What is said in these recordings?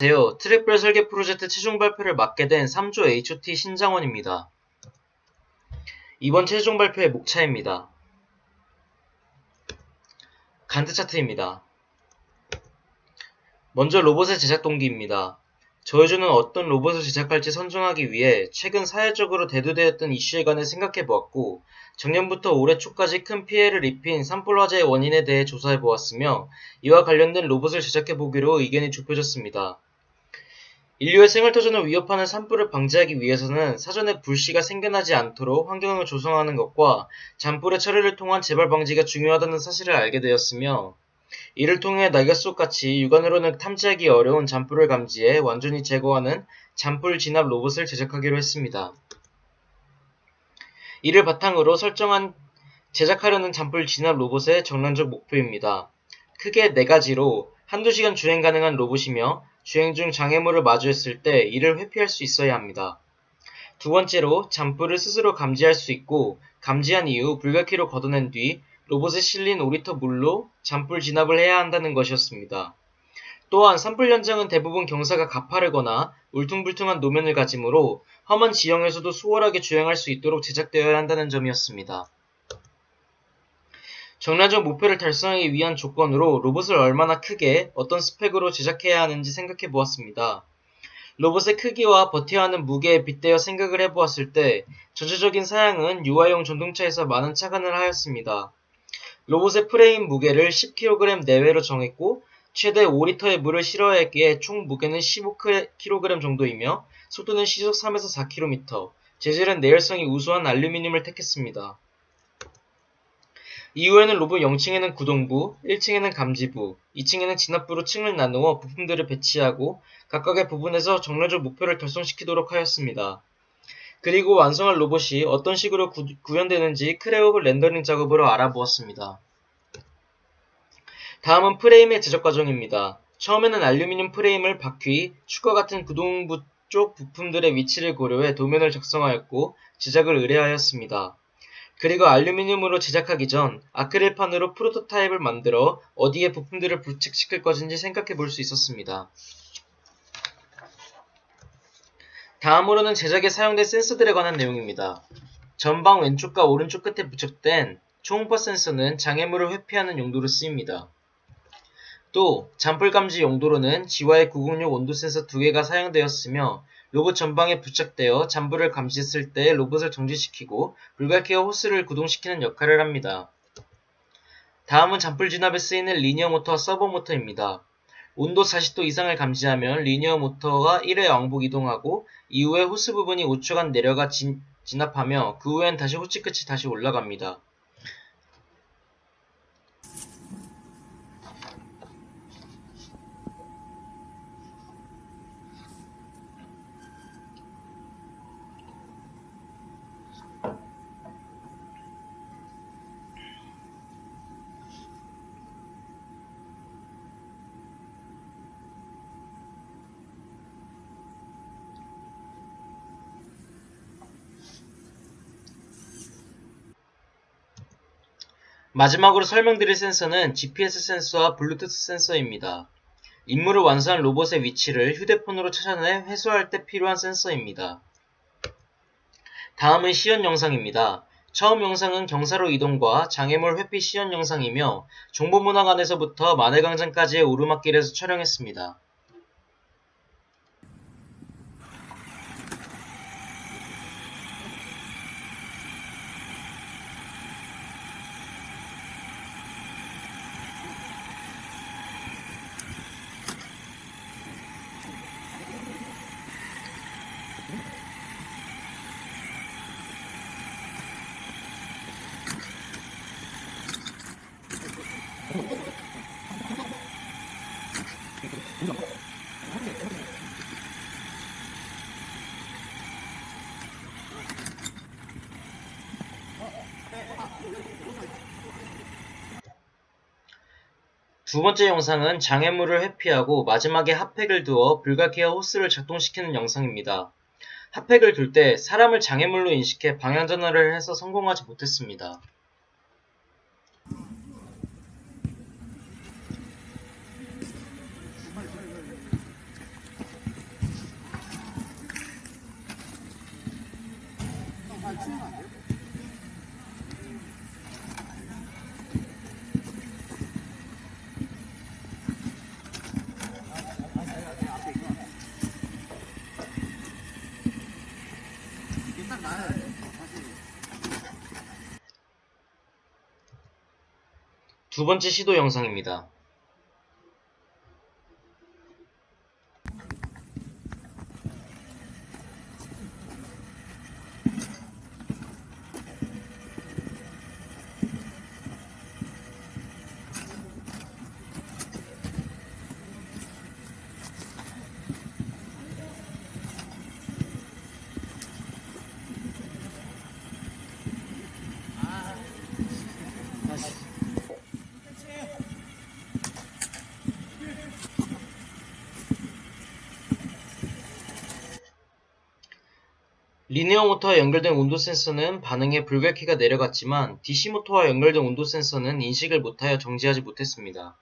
안녕하세요. 트랙별 설계 프로젝트 최종 발표를 맡게 된 3조 HOT 신장원입니다. 이번 최종 발표의 목차입니다. 간트 차트입니다. 먼저 로봇의 제작 동기입니다. 저희주는 어떤 로봇을 제작할지 선정하기 위해 최근 사회적으로 대두되었던 이슈에 관해 생각해 보았고, 작년부터 올해 초까지 큰 피해를 입힌 산불 화재의 원인에 대해 조사해 보았으며, 이와 관련된 로봇을 제작해 보기로 의견이 좁혀졌습니다. 인류의 생활 터전을 위협하는 산불을 방지하기 위해서는 사전에 불씨가 생겨나지 않도록 환경을 조성하는 것과 잔불의 처리를 통한 재발 방지가 중요하다는 사실을 알게 되었으며 이를 통해 낙엽 속같이 육안으로는 탐지하기 어려운 잔불을 감지해 완전히 제거하는 잔불 진압 로봇을 제작하기로 했습니다. 이를 바탕으로 설정한 제작하려는 잔불 진압 로봇의 정량적 목표입니다. 크게 네 가지로 한두 시간 주행 가능한 로봇이며 주행 중 장애물을 마주했을 때 이를 회피할 수 있어야 합니다. 두 번째로 잔불을 스스로 감지할 수 있고 감지한 이후 불가키로 걷어낸 뒤 로봇에 실린 5리터 물로 잔불 진압을 해야 한다는 것이었습니다. 또한 산불 현장은 대부분 경사가 가파르거나 울퉁불퉁한 노면을 가지므로 험한 지형에서도 수월하게 주행할 수 있도록 제작되어야 한다는 점이었습니다. 정량적 목표를 달성하기 위한 조건으로 로봇을 얼마나 크게 어떤 스펙으로 제작해야 하는지 생각해 보았습니다. 로봇의 크기와 버텨야 하는 무게에 빗대어 생각을 해보았을 때 전체적인 사양은 유아용 전동차에서 많은 차관을 하였습니다. 로봇의 프레임 무게를 10kg 내외로 정했고 최대 5리터의 물을 실어야 했기에 총 무게는 15kg 정도이며 속도는 시속 3에서 4km, 재질은 내열성이 우수한 알루미늄을 택했습니다. 이후에는 로봇 0층에는 구동부, 1층에는 감지부, 2층에는 진압부로 층을 나누어 부품들을 배치하고 각각의 부분에서 정례적 목표를 달성시키도록 하였습니다. 그리고 완성한 로봇이 어떤 식으로 구, 구현되는지 크레오브 렌더링 작업으로 알아보았습니다. 다음은 프레임의 제작 과정입니다. 처음에는 알루미늄 프레임을 바퀴, 축과 같은 구동부 쪽 부품들의 위치를 고려해 도면을 작성하였고 제작을 의뢰하였습니다. 그리고 알루미늄으로 제작하기 전 아크릴판으로 프로토타입을 만들어 어디에 부품들을 부착시킬 것인지 생각해 볼 수 있었습니다. 다음으로는 제작에 사용된 센서들에 관한 내용입니다. 전방 왼쪽과 오른쪽 끝에 부착된 초음파 센서는 장애물을 회피하는 용도로 쓰입니다. 또 잔불 감지 용도로는 GY 906 온도 센서 두 개가 사용되었으며 로봇 전방에 부착되어 잔불을 감지했을 때 로봇을 정지시키고 불가키어 호스를 구동시키는 역할을 합니다. 다음은 잔불 진압에 쓰이는 리니어 모터와 서버 모터입니다. 온도 40도 이상을 감지하면 리니어 모터가 1회 왕복 이동하고 이후에 호스 부분이 5초간 내려가 진, 진압하며 그 후엔 다시 호치 끝이 다시 올라갑니다. 마지막으로 설명드릴 센서는 GPS 센서와 블루투스 센서입니다. 임무를 완수한 로봇의 위치를 휴대폰으로 찾아내 회수할 때 필요한 센서입니다. 다음은 시연 영상입니다. 처음 영상은 경사로 이동과 장애물 회피 시연 영상이며 정보문화관에서부터 만해광장까지의 오르막길에서 촬영했습니다. 두 번째 영상은 장애물을 회피하고 마지막에 핫팩을 두어 불가케어 호스를 작동시키는 영상입니다. 핫팩을 둘 때 사람을 장애물로 인식해 방향전환을 해서 성공하지 못했습니다. 두 번째 시도 영상입니다. 리니어 모터와 연결된 온도 센서는 반응에 불결키가 내려갔지만 DC 모터와 연결된 온도 센서는 인식을 못하여 정지하지 못했습니다.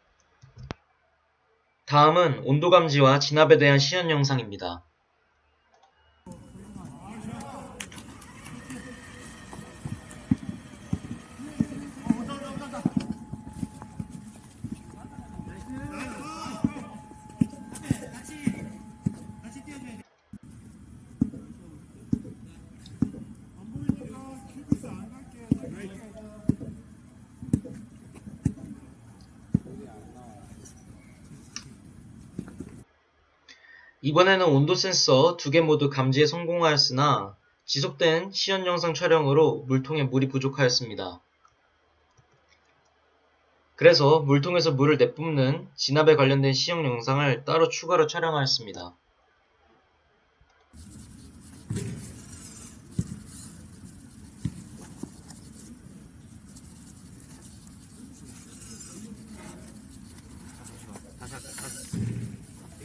다음은 온도 감지와 진압에 대한 시연 영상입니다. 이번에는 온도 센서 두 개 모두 감지에 성공하였으나 지속된 시연 영상 촬영으로 물통에 물이 부족하였습니다. 그래서 물통에서 물을 내뿜는 진압에 관련된 시연 영상을 따로 추가로 촬영하였습니다.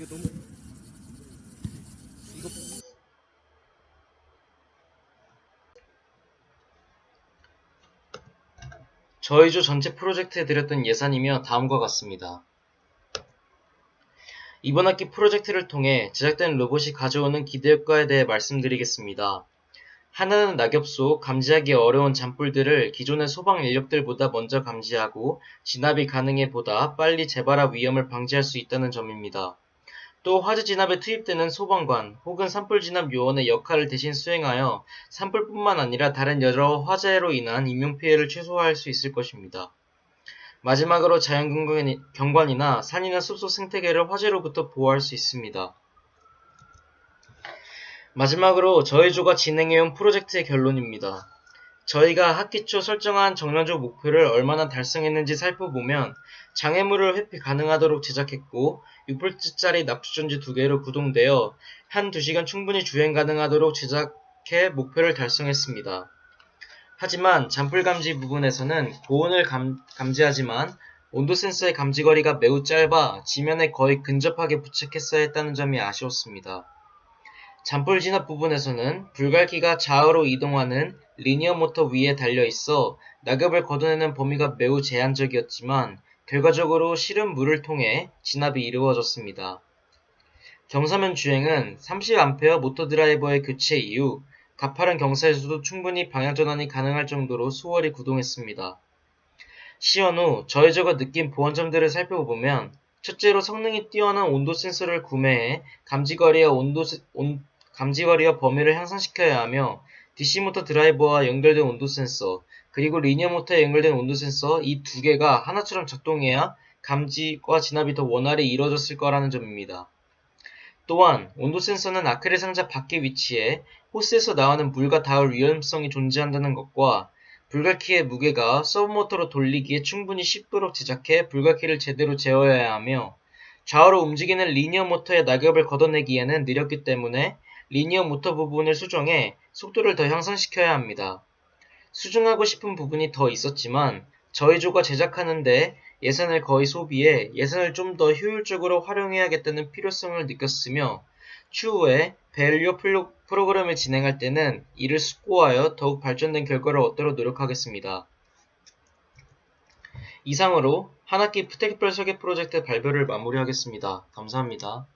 너무 저희 조 전체 프로젝트에 들였던 예산이며 다음과 같습니다. 이번 학기 프로젝트를 통해 제작된 로봇이 가져오는 기대효과에 대해 말씀드리겠습니다. 하나는 낙엽 속 감지하기 어려운 잔불들을 기존의 소방 인력들보다 먼저 감지하고 진압이 가능해 보다 빨리 재발화 위험을 방지할 수 있다는 점입니다. 또 화재 진압에 투입되는 소방관 혹은 산불 진압 요원의 역할을 대신 수행하여 산불뿐만 아니라 다른 여러 화재로 인한 인명피해를 최소화할 수 있을 것입니다. 마지막으로 자연경관이나 산이나 숲속 생태계를 화재로부터 보호할 수 있습니다. 마지막으로 저희 조가 진행해온 프로젝트의 결론입니다. 저희가 학기 초 설정한 정량적 목표를 얼마나 달성했는지 살펴보면 장애물을 회피 가능하도록 제작했고 6V짜리 납주전지 두 개로 구동되어 한 2시간 충분히 주행 가능하도록 제작해 목표를 달성했습니다. 하지만 잔불 감지 부분에서는 고온을 감, 감지하지만 온도 센서의 감지 거리가 매우 짧아 지면에 거의 근접하게 부착했어야 했다는 점이 아쉬웠습니다. 잔불 진압 부분에서는 불갈기가 좌우로 이동하는 리니어 모터 위에 달려 있어 낙엽을 걷어내는 범위가 매우 제한적이었지만 결과적으로 실은 물을 통해 진압이 이루어졌습니다. 경사면 주행은 30A 모터 드라이버의 교체 이후 가파른 경사에서도 충분히 방향 전환이 가능할 정도로 수월히 구동했습니다. 시연 후 저희저가 느낀 보완점들을 살펴보면 첫째로 성능이 뛰어난 온도 센서를 구매해 감지거리와 온도 온, 감지거리와 범위를 향상시켜야 하며 DC 모터 드라이버와 연결된 온도 센서 그리고 리니어 모터에 연결된 온도 센서 이 두 개가 하나처럼 작동해야 감지과 진압이 더 원활히 이루어졌을 거라는 점입니다. 또한 온도 센서는 아크릴 상자 밖에 위치해 호스에서 나오는 물과 닿을 위험성이 존재한다는 것과 불갈키의 무게가 서브모터로 돌리기에 충분히 쉽도록 제작해 불갈키를 제대로 제어해야 하며 좌우로 움직이는 리니어 모터의 낙엽을 걷어내기에는 느렸기 때문에 리니어 모터 부분을 수정해 속도를 더 향상시켜야 합니다. 수정하고 싶은 부분이 더 있었지만 저희 조가 제작하는데 예산을 거의 소비해 예산을 좀 더 효율적으로 활용해야겠다는 필요성을 느꼈으며 추후에 밸류 프로그램을 진행할 때는 이를 숙고하여 더욱 발전된 결과를 얻도록 노력하겠습니다. 이상으로 한 학기 푸테크별 설계 프로젝트 발표를 마무리하겠습니다. 감사합니다.